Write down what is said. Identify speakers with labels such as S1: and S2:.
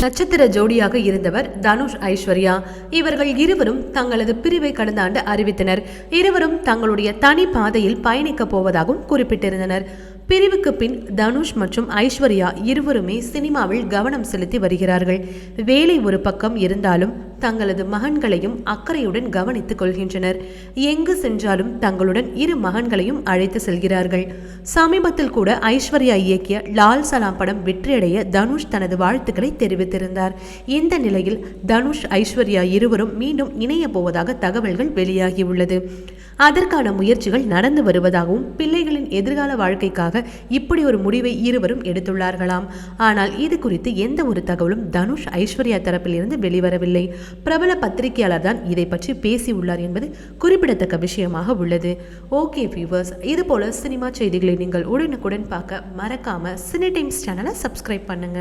S1: நட்சத்திர ஜோடியாக இருந்தவர் தனுஷ் ஐஸ்வர்யா. இவர்கள் இருவரும் தங்களது பிரிவை கடந்த ஆண்டு அறிவித்தனர். இருவரும் தங்களுடைய தனி பாதையில் பயணிக்கப் போவதாகவும் குறிப்பிட்டிருந்தனர். பிரிவுக்கு பின் தனுஷ் மற்றும் ஐஸ்வர்யா இருவருமே சினிமாவில் கவனம் செலுத்தி வருகிறார்கள். வேலை ஒரு பக்கம் இருந்தாலும் தங்களது மகன்களையும் அக்கறையுடன் கவனித்துக் கொள்கின்றனர். எங்கு சென்றாலும் தங்களுடன் இரு மகன்களையும் அழைத்து செல்கிறார்கள். சமீபத்தில் கூட ஐஸ்வர்யா இயக்கிய லால் சலாம் படம் வெற்றியடைய தனுஷ் தனது வாழ்த்துக்களை தெரிவித்திருந்தார். இந்த நிலையில் தனுஷ் ஐஸ்வர்யா இருவரும் மீண்டும் இணைய போவதாக தகவல்கள் வெளியாகியுள்ளது. அதற்கான முயற்சிகள் நடந்து வருவதாகவும் பிள்ளைகளின் எதிர்கால வாழ்க்கைக்காக இப்படி ஒரு முடிவை இருவரும் எடுத்துள்ளார்களாம். ஆனால் இது குறித்து எந்த ஒரு தகவலும் தனுஷ் ஐஸ்வர்யா தரப்பில் இருந்து வெளிவரவில்லை. பிரபல பத்திரிகையாளர் தான் இதை பற்றி பேசியுள்ளார் என்பது குறிப்பிடத்தக்க விஷயமாக உள்ளது. ஓகே வியூவர்ஸ் இதுபோல சினிமா செய்திகளை நீங்கள் உடனுக்குடன் பார்க்க மறக்காம சினி டைம்ஸ் சேனலை சப்ஸ்கிரைப் பண்ணுங்க.